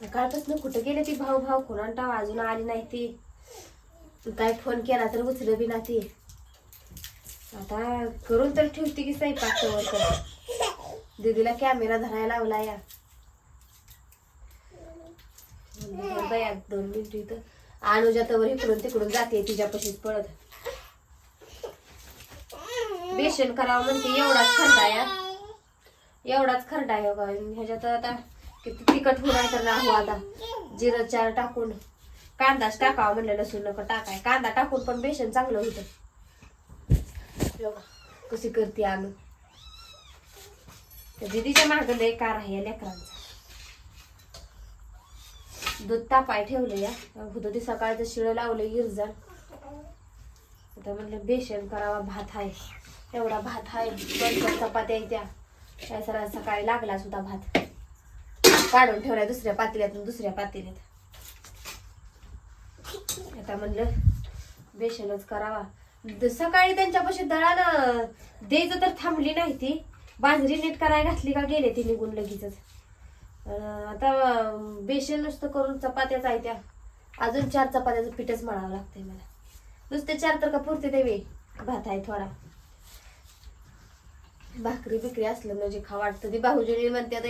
सकाळपासून कुठं गेले ती भाऊ भाऊ? कोणाला अजून आली नाही ती. काय फोन केला तर उचल बी ना ती. आता करून तर ठेवते की स्वयंपाक तर दीदीला कॅमेरा धरायला लावला या. दोन मिनिट इथं. अनुजा तवर इकडून तिकडून जाते तिच्यापाशीच पळत. बेसन करावं म्हणते एवढाच खरडा या एवढाच खरडा ह्याच्यात आता किती तिखट होणार तर ना हो आता. जिरं चार टाकून. कांदाच टाकावा म्हणलं लसूण नको टाकाय. कांदा टाकून पण बेसन चांगलं होतं. कशी करते आम्ही त्या दिदीच्या मागं लय कार आहे या लेकरांचा. दूध तापाय ठेवलं या. होतं सकाळचं शिळं लावलं इरजान आता म्हणलं बेसन करावा भात आहे. एवढा भात आहे. दोन पण चपात्या त्या. काय सकाळी लागलाच होता भात. काढून ठेवला दुसऱ्या पातेल्यातून दुसऱ्या पातेल्यात. आता म्हणलं बेसनच करावा. सकाळी त्यांच्यापाशी दळानं द्यायचं तर थांबली नाही ती. बाजरी नीट करायला घातली का गेले ती निघून लगेचच. आता बेसन नुसतं करून चपात्याच आहे त्या. अजून चार चपात्याचं पीठच मळावं लागतंय मला. नुसते चार तर का पुरते देवी. भात आहे थोडा. भाकरी बिकरी असलं म्हणजे खा वाटतं. ती भाऊजीने म्हणते आता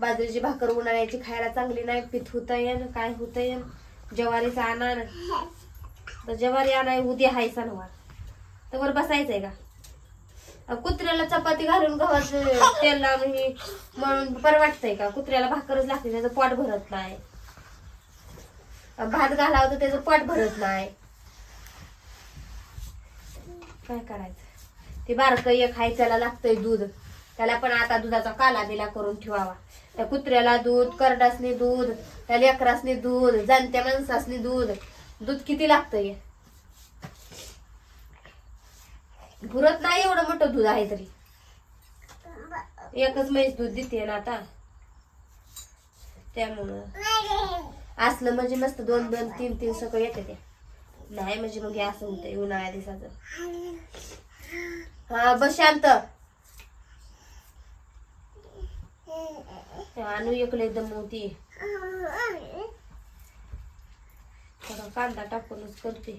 बाजरीची भाकर उन्हाळ्याची खायला चांगली नाही पीठ होत येन काय होत येन ज्वारीचा आणा ना तर ज्वारी आणाय उद्या हाय सणवार. तर वर बसायचंय का? कुत्र्याला चपाती घालून गव्हाचं तेल लावून हे म्हणून परवडतंय का? कुत्र्याला भाकरच लागते त्याचं पोट भरत नाही. भात घालावं तर त्याचं पोट भरत नाही. काय करायचं? ते बारकं एक हाय त्याला लागतंय दूध. त्याला पण आता दुधाचा काला बिला करून ठेवावा. त्या कुत्र्याला दूध करडासनी दूध त्या लेकरासनी दूध जाणत्या माणसासनी दूध. दूध किती लागतंय? भुरत नाही एवढं मोठं दूध आहे तरी. एकच म्हैस दूध देते ना आता. त्यामुळं. असलं म्हणजे मस्त दोन दोन तीन तीन सगळं येते ते. नाही म्हणजे मग हे असं होतं उन्हाळ्या दिवसाचं. हा बस शांत. आणू इकडे एकदम होती थोडा कांदा टाकूनच करते.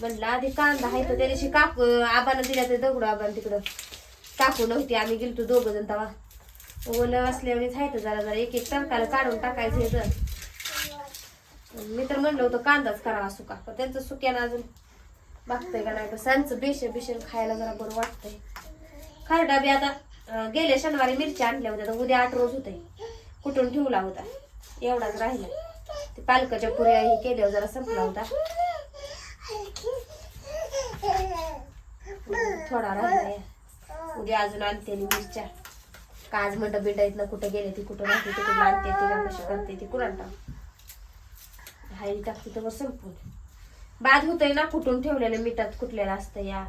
म्हणलं आधी कांदा आहे तर त्या दिवशी काक आबानं दिल्या तर दगडू आबानं तिकडं टाकू नव्हती. आम्ही गेलतो दोघ जण तवा ओलं असल्यामुळेच आहे तर जरा जरा एक एक तडकाला काढून टाकायचं तर मी तर म्हणलं होतं कांदाच करावा सुका. पण त्यांचं सुक्यानं अजून बघतंय का नाही तर सांचं बेशन बिशन खायला जरा बरं वाटतंय. खरडा बी आता गेल्या शनिवारी मिरच्या आणल्या होत्या तर उद्या आठ रोज होते कुठून ठेवला होता? एवढाच राहिला. ते पालकाच्या पुऱ्या हे केल्यावर जरा संपला होता. थोडा राहिला उद्या अजून आणते आणि मिरच्या. का आज म्हणतं बिंडायत कुठं गेले ती कुठं राहते ती कुठं आणते ती कशी करते ती कुणाला टाक हाय टाकते तर संपून. बाद होतंय ना कुठून ठेवलेलं मिठात कुठलेलं असतं या.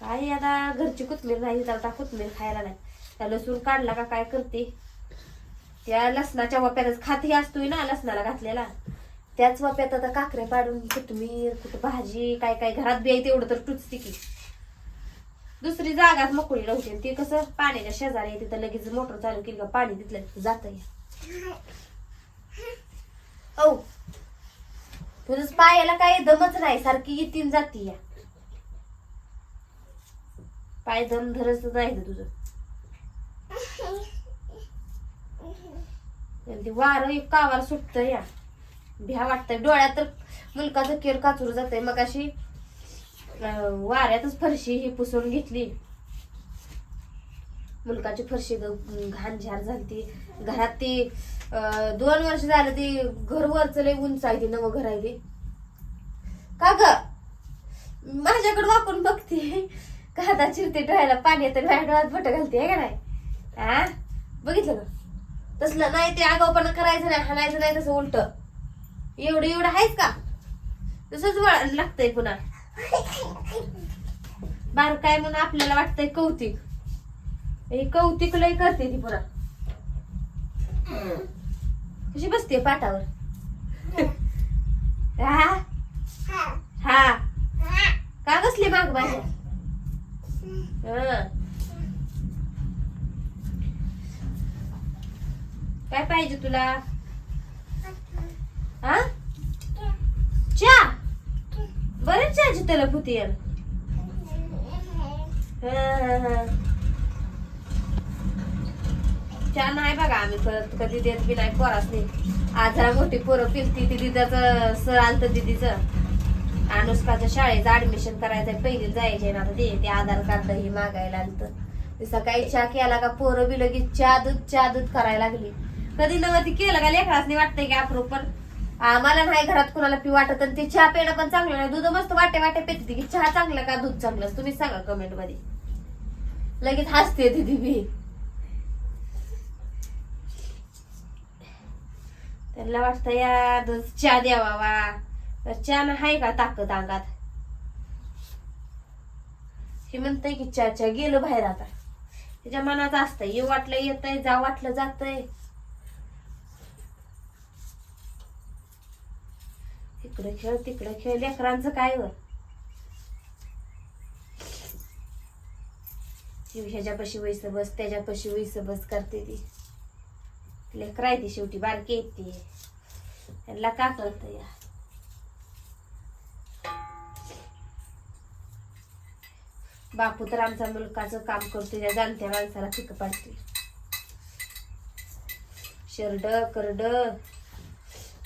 काय आता घरची कोथमीर नाही तर आता कोथमीर खायला नाही. त्या लसूण काढला का काय करते? त्या लसणाच्या वाप्यातच खाती असतोय ना लसणाला घातलेला. त्याच वाप्यात आता काकरे पाडून कोथमीर कुठं भाजी काय काय घरात बी आहे तेवढं तर टुचते की. दुसरी जागाच मोकळी राहते ती कसं पाण्याच्या शेजारी आहे तिथं लगेच मोटर चालू केली का पाणी तिथलं जात तुझं पायाला काय दमच नाही सारखी येतीन जाती या. पाय दम धरच नाही तुझं? ते वारं एक कावार सुटत या. भ्या वाटतंय. डोळ्यात तर मुलकाचं केर काचूर जातंय. मग अशी वाऱ्यातच फरशी ही पुसून घेतली. मुलकाची फरशी ग- घाण झार झाली ती. घरात ती दोन वर्ष झालं ती घर वरच लय उंच आहे ती नवं घर आहे ती. का ग? माझ्याकडे वाकून बघते. कादा चिरते डोळ्याला पाणी येते माझ्या डोळ्यात बट घालते आहे का नाही? हा बघितलं का? तसलं नाही ते आगाऊपणा करायचं नाही हाणायचं नाही तसं उलट. एवढं एवढं आहेच का? तसंच लागतंय पुन्हा. बार काय म्हणून आपल्याला वाटतंय कौतिक. हे कौतिक लय करते ती पुरा. कशी बसते पाटावर? हा? हा. का बसली माग बाहेर? काय पाहिजे तुला? हा? चहा? बरेच चहाची तलप होती यार हा, हा, हा. चहा नाही बघा आम्ही परत कधी देत बी नाही पोराच नाही. आज जरा मोठी पोरं पिलती ती दिदाचं सर आलत दिदीचं. अनुष्काच्या शाळेचं ऍडमिशन करायचं पहिले जायचे ना आता ते आधार कार्ड ही मागायला आलत. सकाळी चहा केला का पोरं बी लगेच चहा दूध चहा दूध करायला लागली. कधी नव्हती ती केलं का लेकरासनी वाटतंय की अप्रूप पण आम्हाला नाही घरात कुणाला पी वाटत आणि ते चहा पिणं पण चांगलं नाही. दूध मस्त वाटे वाटे पिते की चहा चांगला का दूध चांगलं तुम्ही सांगा कमेंटमध्ये. लगेच हसते दिदी बी. त्यांना वाटतं या दूध चहा द्यावा वा तर चहा ना हाय का ताकद अंगात? हे म्हणतंय की चहा चहा गेलो बाहेर आता. त्याच्या मनात असतंय ये वाटलं येतंय जा वाटलं जातंय. इकडे खेळ तिकडे खेळ लेकरांचं काय वर ह्याच्यापाशी वैस बस त्याच्यापाशी वैस बस करते ती. लेकर आहे ती शेवटी बारकी येते ती. त्यांना का कळत या? बापू तर आमचा मुलकाचं काम करतो त्या जाणत्या माणसाला पिक पाडते शरड करड.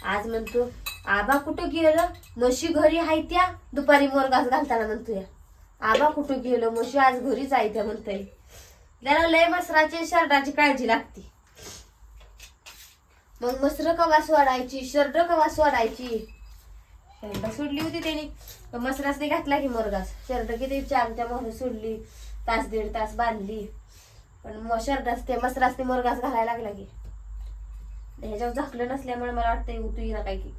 आज म्हणतो आबा कुठं गेलं म्हशी घरी आहे त्या? दुपारी मोरगास घालताना म्हणतो या. आबा कुठं गेलो? म्हशी आज घरीच आहे त्या म्हणतोय. त्याला लय मसराची शर्टाची काळजी लागते. मग मसर कवा सोडायची? शर्ट कवा सोडायची? शर्ट सोडली होती त्यांनी. मसरासने घातला की मोरगास. शर्ट किती चारच्या मोहर सोडली तास दीड तास बांधली. पण मग शर्टास ते मसरासने मोरगास घालायला लागला की. ह्याच्यावर झाकलं नसल्यामुळे मला वाटतं तू येणार काय की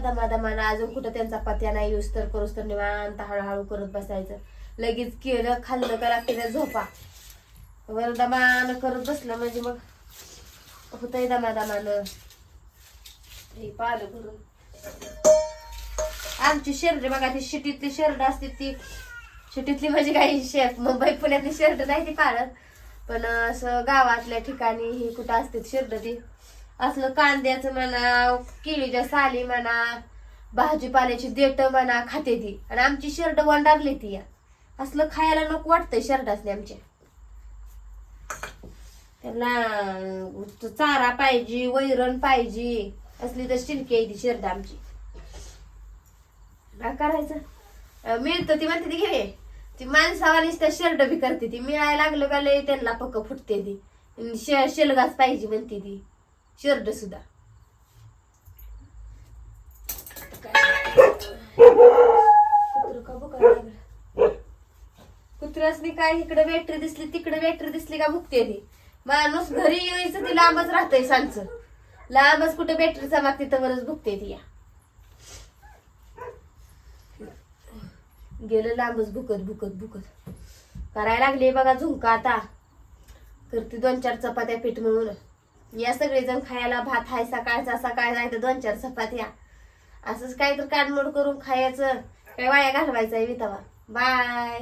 दमा दमानं अजून कुठं त्यांचा पत्या नाही. यूज तर करूस तर निवांत हळूहळू करत बसायचं. लगेच केलं खाल्लं का लागते झोपा. वर दमानं करत बसलं म्हणजे मग होतंय दमा दमानं हे पाहिलं करून आमची शर्ट बघा ती शिटीतली शर्ट असते ती. शिटीतली म्हणजे काही शेफ मुंबई पुण्यातली शर्ट नाही ती पाळत. पण असं गावातल्या ठिकाणी ही कुठं असते शर्ट ती. असलं कांद्याचं म्हणा केळीच्या साली म्हणा भाजीपाल्याची देट म्हणा खाते ती. आणि आमची शर्ट वंडारली ती. या असलं खायला नको वाटतंय शर्ट असले आमच्या. त्यांना चारा पाहिजे वैरण पाहिजे असली तर शिलकी आहे ती शर्ट आमची. काय करायचं? मिळतं ती म्हणते ती घे. ती माणसावानीच त्या शर्ट बी करते ती. मिळायला लागलं का लय त्यांना पक्क फुटते ती. शे शेलगाच पाहिजे म्हणते ती. शर्ट सुद्धा. कुत्र्यासनी काय इकडे बॅटरी दिसली तिकडे बॅटरी दिसली का भुकते ती? माणूस घरी यायचं ती लांबच राहतंय सांचं लांबच कुठे बॅटरीचा मागते तर भुकते ती. या गेलं लांबच भुकत भुकत भुकत. करायला लागले बघा झुंका आता. करते दोन चार चपात्या पीठ म्हणून. या सगळेजण खायला भात हाय सकाळचा सकाळ जायचं दोन चार चपात्या. असंच काय तर काढमोड करून खायचं. काय वाया घालवायचं आहे वितावा बाय.